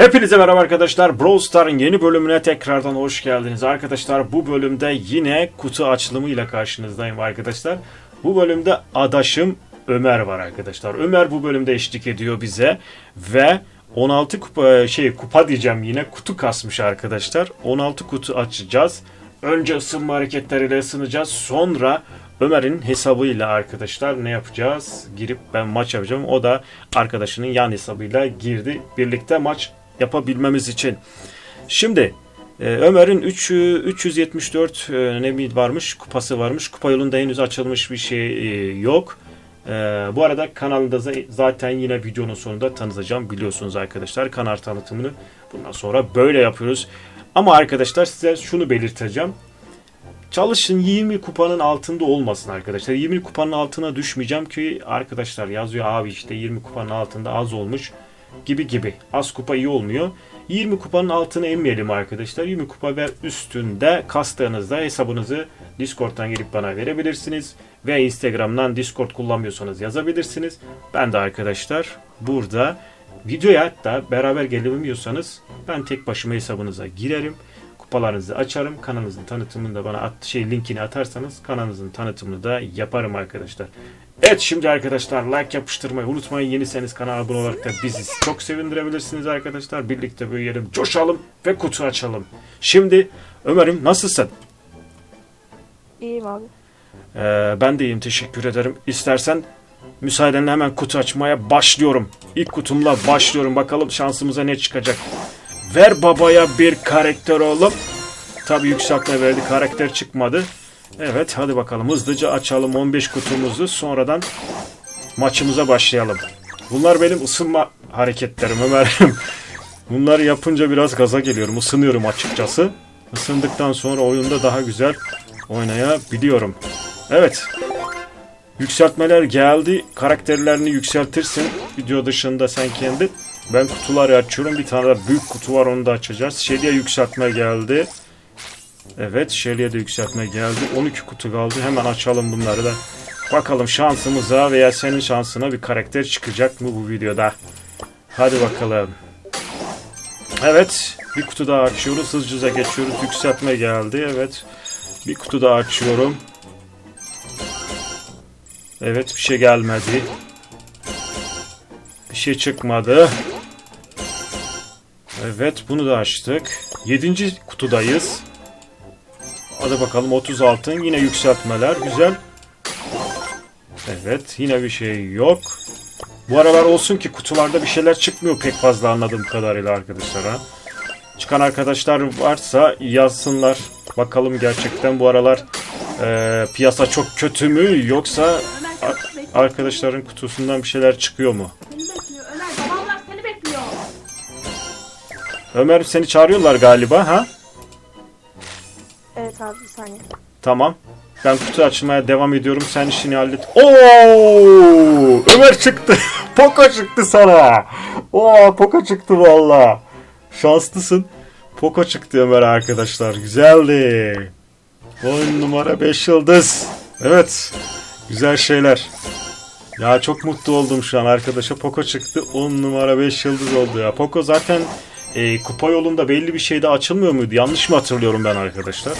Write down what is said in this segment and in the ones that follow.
Hepinize merhaba arkadaşlar. Brawl Star'ın yeni bölümüne tekrardan hoş geldiniz. Arkadaşlar bu bölümde yine kutu açılımıyla karşınızdayım arkadaşlar. Bu bölümde adaşım Ömer var arkadaşlar. Ömer bu bölümde eşlik ediyor bize ve 16 kupa şey kupa diyeceğim yine kutu kasmış arkadaşlar. 16 kutu açacağız. Önce ısınma hareketleriyle ısınacağız. Sonra Ömer'in hesabıyla arkadaşlar ne yapacağız? Girip ben maç yapacağım. O da arkadaşının yan hesabıyla girdi. Birlikte maç yapabilmemiz için. Şimdi e, Ömer'in 3 374 e, ne mi varmış? Kupası varmış. Kupa yolunda henüz açılmış bir şey e, yok. E, bu arada kanalında za- zaten yine videonun sonunda tanıtacağım. Biliyorsunuz arkadaşlar kanal tanıtımını bundan sonra böyle yapıyoruz. Ama arkadaşlar size şunu belirteceğim. Çalışın 20 kupanın altında olmasın arkadaşlar. 20 kupanın altına düşmeyeceğim ki arkadaşlar yazıyor abi işte 20 kupanın altında az olmuş gibi gibi. Az kupa iyi olmuyor. 20 kupanın altına inmeyelim arkadaşlar. 20 kupa ve üstünde kastığınızda hesabınızı Discord'dan gelip bana verebilirsiniz. Ve Instagram'dan Discord kullanmıyorsanız yazabilirsiniz. Ben de arkadaşlar burada videoya hatta beraber gelemiyorsanız ben tek başıma hesabınıza girerim kupalarınızı açarım. Kanalınızın tanıtımını da bana at, şey linkini atarsanız kanalınızın tanıtımını da yaparım arkadaşlar. Evet şimdi arkadaşlar like yapıştırmayı unutmayın. Yeniseniz kanala abone olarak da bizi çok sevindirebilirsiniz arkadaşlar. Birlikte büyüyelim, coşalım ve kutu açalım. Şimdi Ömer'im nasılsın? İyiyim abi. Ee, ben de iyiyim teşekkür ederim. İstersen müsaadenle hemen kutu açmaya başlıyorum. İlk kutumla başlıyorum. Bakalım şansımıza ne çıkacak. Ver babaya bir karakter oğlum. Tabi yükseltme verdi karakter çıkmadı. Evet hadi bakalım hızlıca açalım 15 kutumuzu. Sonradan maçımıza başlayalım. Bunlar benim ısınma hareketlerim Ömer'im. Bunları yapınca biraz gaza geliyorum. Isınıyorum açıkçası. Isındıktan sonra oyunda daha güzel oynayabiliyorum. Evet. Yükseltmeler geldi. Karakterlerini yükseltirsin. Video dışında sen kendi. Ben kutuları açıyorum. Bir tane de büyük kutu var onu da açacağız. Şeliye yükseltme geldi. Evet Şeliye de yükseltme geldi. 12 kutu kaldı. Hemen açalım bunları da. Bakalım şansımıza veya senin şansına bir karakter çıkacak mı bu videoda. Hadi bakalım. Evet. Bir kutu daha açıyoruz. Hızlıca geçiyoruz. Yükseltme geldi. Evet. Bir kutu daha açıyorum. Evet bir şey gelmedi. Bir şey çıkmadı. Evet bunu da açtık. 7. kutudayız. Hadi bakalım 30 altın. Yine yükseltmeler. Güzel. Evet yine bir şey yok. Bu aralar olsun ki kutularda bir şeyler çıkmıyor pek fazla anladığım kadarıyla arkadaşlar ha. Çıkan arkadaşlar varsa yazsınlar. Bakalım gerçekten bu aralar e, piyasa çok kötü mü yoksa arkadaşların kutusundan bir şeyler çıkıyor mu? Ömer seni çağırıyorlar galiba ha? Evet abi bir saniye. Tamam. Ben kutu açmaya devam ediyorum. Sen işini hallet. Oo! Ömer çıktı. Poco çıktı sana. Oo, Poco çıktı valla. Şanslısın. Poco çıktı Ömer arkadaşlar. Güzeldi. 10 numara 5 yıldız. Evet. Güzel şeyler. Ya çok mutlu oldum şu an arkadaşa. Poco çıktı. 10 numara 5 yıldız oldu ya. Poco zaten e, kupa yolunda belli bir şeyde açılmıyor muydu? Yanlış mı hatırlıyorum ben arkadaşlar?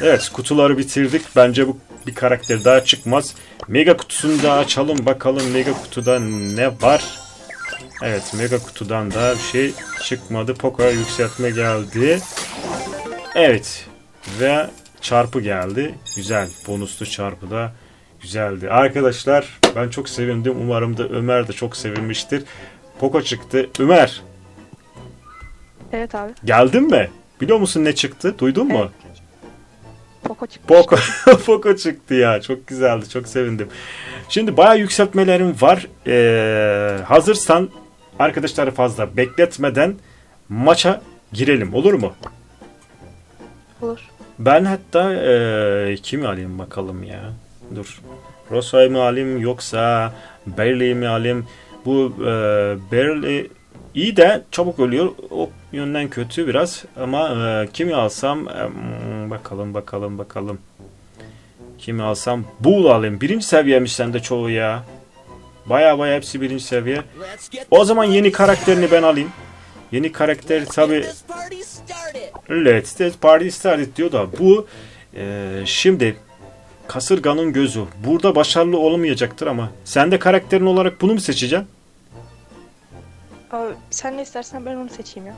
Evet kutuları bitirdik. Bence bu bir karakter daha çıkmaz. Mega kutusunu da açalım bakalım mega kutuda ne var. Evet mega kutudan da bir şey çıkmadı. Poco'ya yükseltme geldi. Evet ve çarpı geldi. Güzel bonuslu çarpı da güzeldi. Arkadaşlar ben çok sevindim. Umarım da Ömer de çok sevinmiştir. Poco çıktı. Ömer Evet abi. geldin mi? Biliyor musun ne çıktı? Duydun mu? Poco çıkmış. Poco, Poco çıktı ya. Çok güzeldi. Çok sevindim. Şimdi bayağı yükseltmelerim var. Ee, hazırsan arkadaşları fazla bekletmeden maça girelim. Olur mu? Olur. Ben hatta ee, kimi alayım bakalım ya. Dur. Rosa'yı mı alayım yoksa Barley'i mi alayım? Bu ee, Barley iyi de çabuk ölüyor. O yönden kötü biraz. Ama ee, kimi alsam hmm, bakalım bakalım bakalım. Kimi alsam Bull alayım. Birinci seviyemiş sende çoğu ya. Baya baya hepsi birinci seviye. O zaman yeni karakterini ben alayım. Yeni karakter tabi. Let's get party started diyor da bu e, şimdi kasırganın gözü. Burada başarılı olamayacaktır ama sen de karakterin olarak bunu mu seçeceksin? Sen ne istersen ben onu seçeyim ya.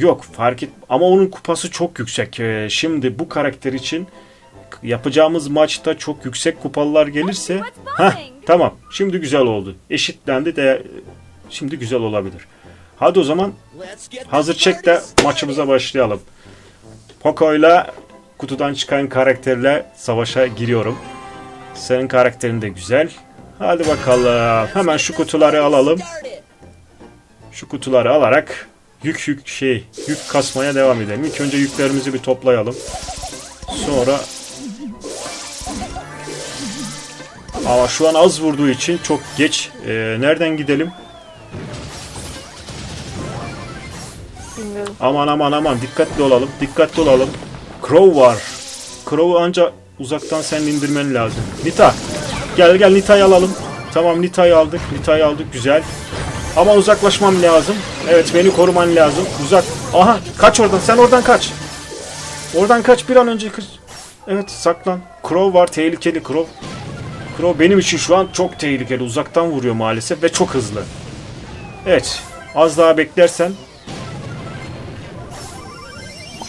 Yok fark et ama onun kupası çok yüksek. Ee, şimdi bu karakter için yapacağımız maçta çok yüksek kupalar gelirse ha tamam şimdi güzel oldu. Eşitlendi de şimdi güzel olabilir. Hadi o zaman hazır çek de maçımıza başlayalım. Poco'yla kutudan çıkan karakterle savaşa giriyorum. Senin karakterin de güzel. Hadi bakalım. Hemen şu kutuları alalım. Şu kutuları alarak yük yük şey yük kasmaya devam edelim. İlk önce yüklerimizi bir toplayalım. Sonra ama şu an az vurduğu için çok geç. Ee, nereden gidelim? Bilmiyorum. Aman aman aman dikkatli olalım. Dikkatli olalım. Crow var. Crow'u anca uzaktan sen indirmen lazım. Nita. Gel gel Nita'yı alalım. Tamam Nita'yı aldık. Nita'yı aldık. Güzel. Ama uzaklaşmam lazım. Evet beni koruman lazım. Uzak. Aha kaç oradan. Sen oradan kaç. Oradan kaç bir an önce kaç. Evet saklan. Crow var. Tehlikeli Crow. Crow benim için şu an çok tehlikeli. Uzaktan vuruyor maalesef ve çok hızlı. Evet. Az daha beklersen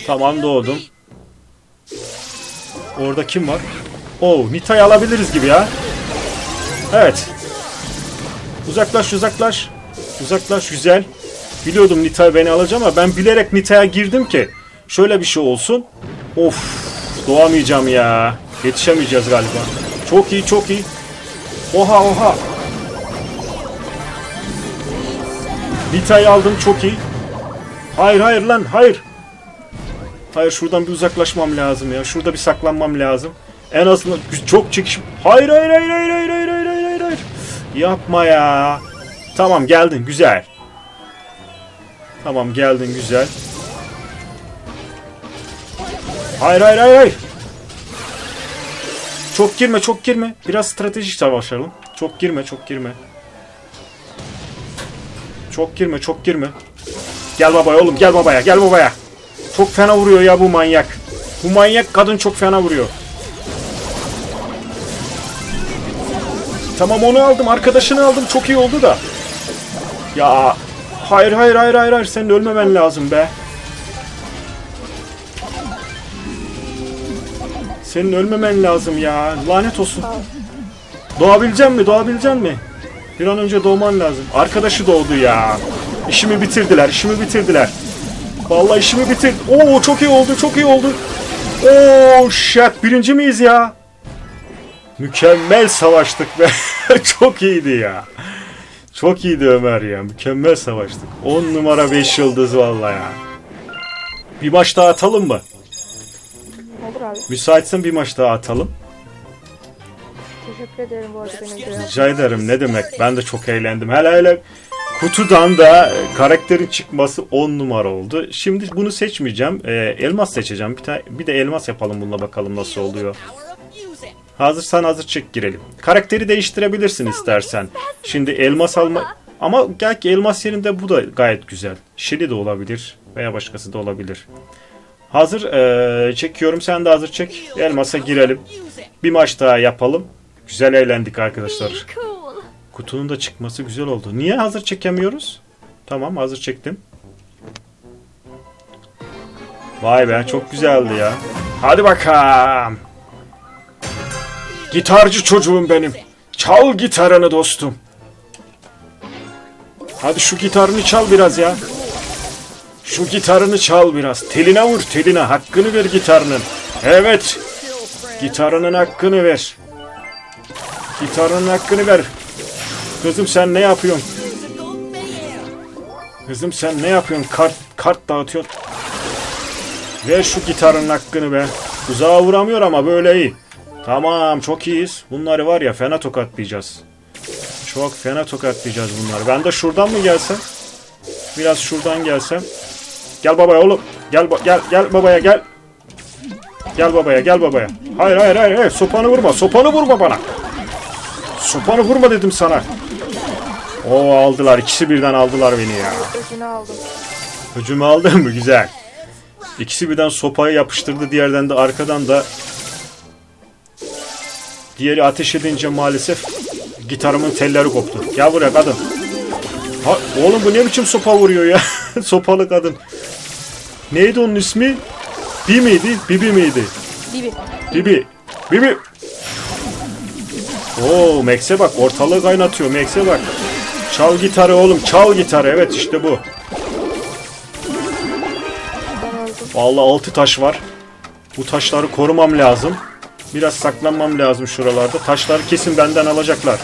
Tamam doğdum. Orada kim var? Oo, Nita'yı alabiliriz gibi ya. Evet. Uzaklaş uzaklaş. Uzaklaş güzel. Biliyordum Nita'yı beni alacağım ama ben bilerek Nita'ya girdim ki. Şöyle bir şey olsun. Of doğamayacağım ya. Yetişemeyeceğiz galiba. Çok iyi çok iyi. Oha oha. Nita'yı aldım çok iyi. Hayır hayır lan hayır. Hayır şuradan bir uzaklaşmam lazım ya. Şurada bir saklanmam lazım. En azından çok çekiş... Hayır hayır hayır hayır hayır hayır hayır hayır. Yapma ya. Tamam geldin güzel. Tamam geldin güzel. Hayır hayır hayır hayır. Çok girme çok girme. Biraz stratejik savaşalım. Çok girme çok girme. Çok girme çok girme. Gel babaya oğlum gel babaya gel babaya. Çok fena vuruyor ya bu manyak. Bu manyak kadın çok fena vuruyor. Tamam onu aldım. Arkadaşını aldım. Çok iyi oldu da. Ya hayır hayır hayır hayır hayır senin ölmemen lazım be. Senin ölmemen lazım ya. Lanet olsun. Doğabilecek mi? Doğabilecek mi? Bir an önce doğman lazım. Arkadaşı doğdu ya. İşimi bitirdiler. işimi bitirdiler. Vallahi işimi bitir. Oo çok iyi oldu, çok iyi oldu. Oo şak birinci miyiz ya? Mükemmel savaştık be. çok iyiydi ya. Çok iyiydi Ömer ya. Mükemmel savaştık. 10 numara 5 yıldız vallahi ya. Bir maç daha atalım mı? Olur abi. Müsaitsen bir maç daha atalım. Teşekkür ederim bu arada beni gören. Rica ederim ne demek. Ben de çok eğlendim. Hele hele kutudan da e, karakterin çıkması 10 numara oldu. Şimdi bunu seçmeyeceğim. Ee, elmas seçeceğim. Bir, ta- bir de elmas yapalım bununla bakalım nasıl oluyor. Hazırsan hazır çek girelim. Karakteri değiştirebilirsin istersen. Şimdi elmas alma... Ama gel ki elmas yerinde bu da gayet güzel. Şili de olabilir veya başkası da olabilir. Hazır eee, çekiyorum sen de hazır çek. Elmasa girelim. Bir maç daha yapalım. Güzel eğlendik arkadaşlar. Kutunun da çıkması güzel oldu. Niye hazır çekemiyoruz? Tamam hazır çektim. Vay be çok güzeldi ya. Hadi bakalım. Gitarcı çocuğum benim. Çal gitarını dostum. Hadi şu gitarını çal biraz ya. Şu gitarını çal biraz. Teline vur teline. Hakkını ver gitarının. Evet. Gitarının hakkını ver. Gitarının hakkını ver. Kızım sen ne yapıyorsun? Kızım sen ne yapıyorsun? Kart kart dağıtıyorsun. Ver şu gitarın hakkını be. Uzağa vuramıyor ama böyle iyi. Tamam çok iyiyiz. Bunları var ya fena tokatlayacağız. Çok fena tokatlayacağız bunları. Ben de şuradan mı gelsem? Biraz şuradan gelsem. Gel babaya oğlum. Gel ba- gel gel babaya gel. Gel babaya gel babaya. Hayır hayır hayır hayır sopanı vurma. Sopanı vurma bana. Sopanı vurma dedim sana. O aldılar. ikisi birden aldılar beni ya. Öcünü aldım. Hücumu aldın mı? Güzel. İkisi birden sopayı yapıştırdı. Diğerden de arkadan da diğeri ateş edince maalesef gitarımın telleri koptu. Gel buraya kadın. Ha, oğlum bu ne biçim sopa vuruyor ya? Sopalı kadın. Neydi onun ismi? Bi miydi? Bibi miydi? Bibi. Bibi. Bibi. Oo Max'e bak ortalığı kaynatıyor Max'e bak. Çal gitarı oğlum çal gitarı evet işte bu. Vallahi altı taş var. Bu taşları korumam lazım. Biraz saklanmam lazım şuralarda. Taşları kesin benden alacaklar.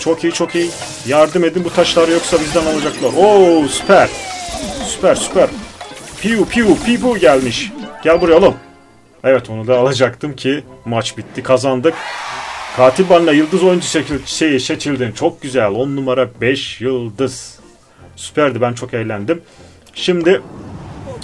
Çok iyi çok iyi. Yardım edin bu taşları yoksa bizden alacaklar. Oo süper. Süper süper. Piu piu piu gelmiş. Gel buraya oğlum. Evet onu da alacaktım ki maç bitti kazandık. Katil Ban'la yıldız oyuncu seçil- şey, seçildin. Çok güzel. 10 numara 5 yıldız. Süperdi ben çok eğlendim. Şimdi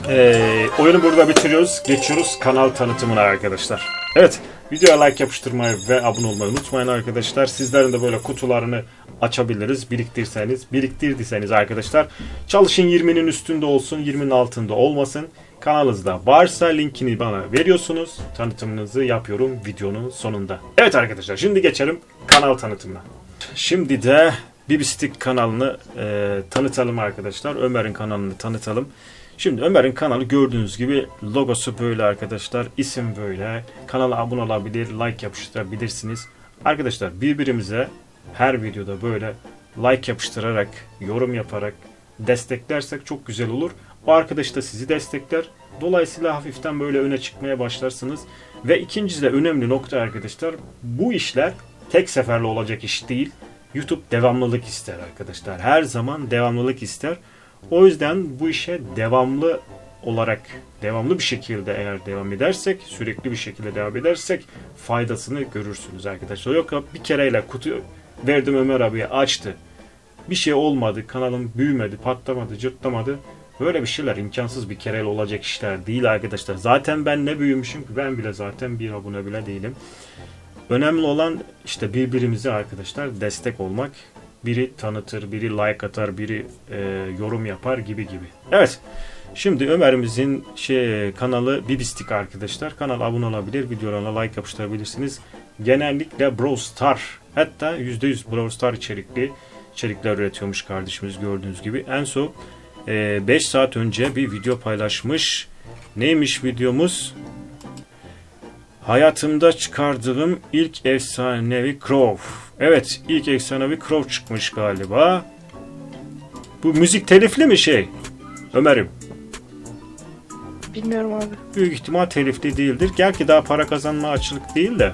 ee, oyunu burada bitiriyoruz. Geçiyoruz kanal tanıtımına arkadaşlar. Evet, videoya like yapıştırmayı ve abone olmayı unutmayın arkadaşlar. Sizlerin de böyle kutularını açabiliriz. Biriktirseniz, biriktirdiyseniz arkadaşlar. Çalışın 20'nin üstünde olsun, 20'nin altında olmasın. Kanalınızda varsa linkini bana veriyorsunuz. Tanıtımınızı yapıyorum videonun sonunda. Evet arkadaşlar, şimdi geçelim kanal tanıtımına. Şimdi de Bibistik kanalını e, tanıtalım arkadaşlar. Ömer'in kanalını tanıtalım. Şimdi Ömer'in kanalı gördüğünüz gibi logosu böyle arkadaşlar. isim böyle. Kanala abone olabilir, like yapıştırabilirsiniz. Arkadaşlar birbirimize her videoda böyle like yapıştırarak, yorum yaparak desteklersek çok güzel olur. O arkadaş da sizi destekler. Dolayısıyla hafiften böyle öne çıkmaya başlarsınız. Ve ikincisi de önemli nokta arkadaşlar. Bu işler tek seferli olacak iş değil. YouTube devamlılık ister arkadaşlar. Her zaman devamlılık ister. O yüzden bu işe devamlı olarak devamlı bir şekilde eğer devam edersek, sürekli bir şekilde devam edersek faydasını görürsünüz arkadaşlar. Yok bir kereyle kutu verdim Ömer abiye açtı. Bir şey olmadı, kanalım büyümedi, patlamadı, cırtlamadı. Böyle bir şeyler imkansız bir kereyle olacak işler değil arkadaşlar. Zaten ben ne büyümüşüm ki ben bile zaten bir abone bile değilim. Önemli olan işte birbirimize arkadaşlar destek olmak. Biri tanıtır, biri like atar, biri e, yorum yapar gibi gibi. Evet. Şimdi Ömer'imizin şey kanalı Bibistik arkadaşlar. Kanal abone olabilir, videolarına like yapıştırabilirsiniz. Genellikle Brawl Star hatta %100 Brawl Star içerikli içerikler üretiyormuş kardeşimiz gördüğünüz gibi. En son 5 saat önce bir video paylaşmış. Neymiş videomuz? Hayatımda çıkardığım ilk efsanevi Crow. Evet, ilk efsanevi Crow çıkmış galiba. Bu müzik telifli mi şey? Ömer'im. Bilmiyorum abi. Büyük ihtimal telifli değildir. Gel ki daha para kazanma açılık değil de.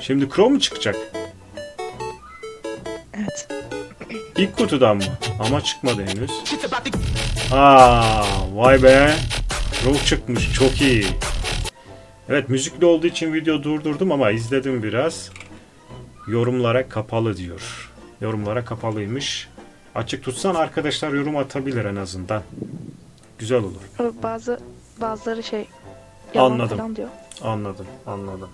Şimdi Crow mu çıkacak? Evet. İlk kutudan mı? Ama çıkmadı henüz. Aa, vay be. Crow çıkmış. Çok iyi. Evet müzikli olduğu için video durdurdum ama izledim biraz. Yorumlara kapalı diyor. Yorumlara kapalıymış. Açık tutsan arkadaşlar yorum atabilir en azından. Güzel olur. Abi Bazı bazıları şey yalan Anladım. falan diyor. Anladım, anladım.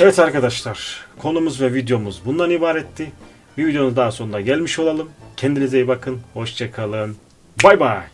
Evet arkadaşlar, konumuz ve videomuz bundan ibaretti. Bir videonun daha sonuna gelmiş olalım. Kendinize iyi bakın, hoşçakalın. Bay bay.